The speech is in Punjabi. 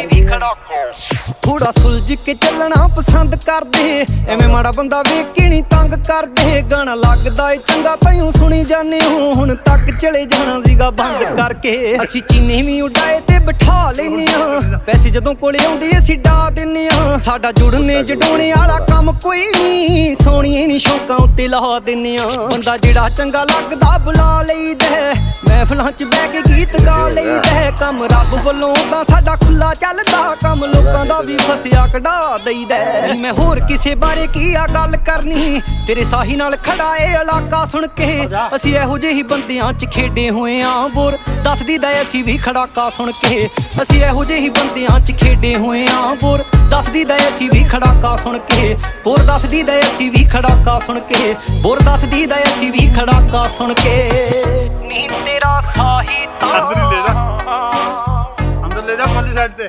ਅਸੀਂ ਵੀ ਖੜਾਕਾ ਥੋੜਾ ਸੁਲਝ ਕੇ ਚੱਲਣਾ ਪਸੰਦ ਕਰਦੇ। ਐਵੇਂ ਮਾੜਾ ਬੰਦਾ ਵੇਖ ਕੇ ਨਹੀਂ ਤੰਗ ਕਰਦੇ। ਗਾਣਾ ਲੱਗਦਾ ਏ, ਚੰਗਾ ਤੈਨੂੰ ਸੁਣੀ ਜਾਂਦੇ ਹੋ। ਹੁਣ ਤੱਕ ਚਲੇ ਜਾਣਾ ਸੀਗਾ ਬੰਦ ਕਰਕੇ। ਅਸੀਂ ਚੀਨੇ ਵੀ ਉਡਾਏ ਤੇ ਬਿਠਾ ਲੈਨੇ ਆ ਪੈਸੇ ਜਦੋਂ ਕੋਲੇ ਆਉਂਦੇ ਅਸੀਂ ਡਾ ਦਿੰਨੇ ਆ ਸਾਡਾ ਜੁੜਨੇ ਜਡੋਣੇ ਵਾਲਾ ਕੰਮ ਕੋਈ ਨਹੀਂ ਸੋਹਣੀਏ ਨਹੀਂ ਸ਼ੌਕਾਂ ਉੱਤੇ ਲਾ ਦਿੰਨੇ ਆ ਬੰਦਾ ਜਿਹੜਾ ਚੰਗਾ ਲੱਗਦਾ, ਬੁਲਾ ਮਹਿਫਲਾਂ 'ਚ ਬਹਿ ਕੇ ਗੀਤ ਗਾ ਲਈਦਾ ਹੈ। ਕੰਮ। ਰੱਬ ਵੱਲੋਂ ਤਾਂ ਸਾਡਾ ਖੁੱਲਾ ਚੱਲਦਾ ਕੰਮ। ਲੋਕਾਂ ਦਾ ਵੀ ਫਸਿਆ ਕਢਾ ਦਈਦਾ ਮੈਂ ਹੋਰ ਕਿਸੇ ਬਾਰੇ ਕੀ ਆ ਗੱਲ ਕਰਨੀ? ਤੇਰੇ ਸਾਹੀ ਨਾਲ ਖੜਾ ਏ ਇਲਾਕਾ ਸੁਣ ਕੇ ਅਸੀਂ ਇਹੋ ਜਿਹੇ ਹੀ ਬੰਦਿਆਂ 'ਚ ਖੇਡੇ ਹੋਏ ਆਂ। ਬੋਰ ਦੱਸਦੀ ਦਾ ਅਸੀਂ ਵੀ ਖੜਾਕਾ ਸੁਣ ਕੇ ਅਸੀਂ ਇਹੋ ਜਿਹੇ ਹੀ ਬੰਦਿਆਂ 'ਚ ਖੇਡੇ ਹੋਏ ਆਂ। ਬੋਰ ਦੱਸਦੀ ਦਾ ਅਸੀਂ ਵੀ ਖੜਾਕਾ ਸੁਣ ਕੇ ਬੋਰ ਦੱਸਦੀ ਦਾ ਅਸੀਂ ਵੀ ਖੜਾਕਾ ਸੁਣ ਕੇ ਬੋਰ ਦੱਸਦੀ ਦਾ ਅਸੀਂ ਵੀ ਖੜਾਕਾ ਸੁਣ ਕੇ ਨੀ ਤੇਰਾ ਸਾਹੀ ਤਾਂ ਅੰਦਰ ਹੀ ਲੈ ਜਾ। ਅੰਦਰ ਲੈ ਜਾ ਪਰਲੀ ਸਾਈਡ ਤੇ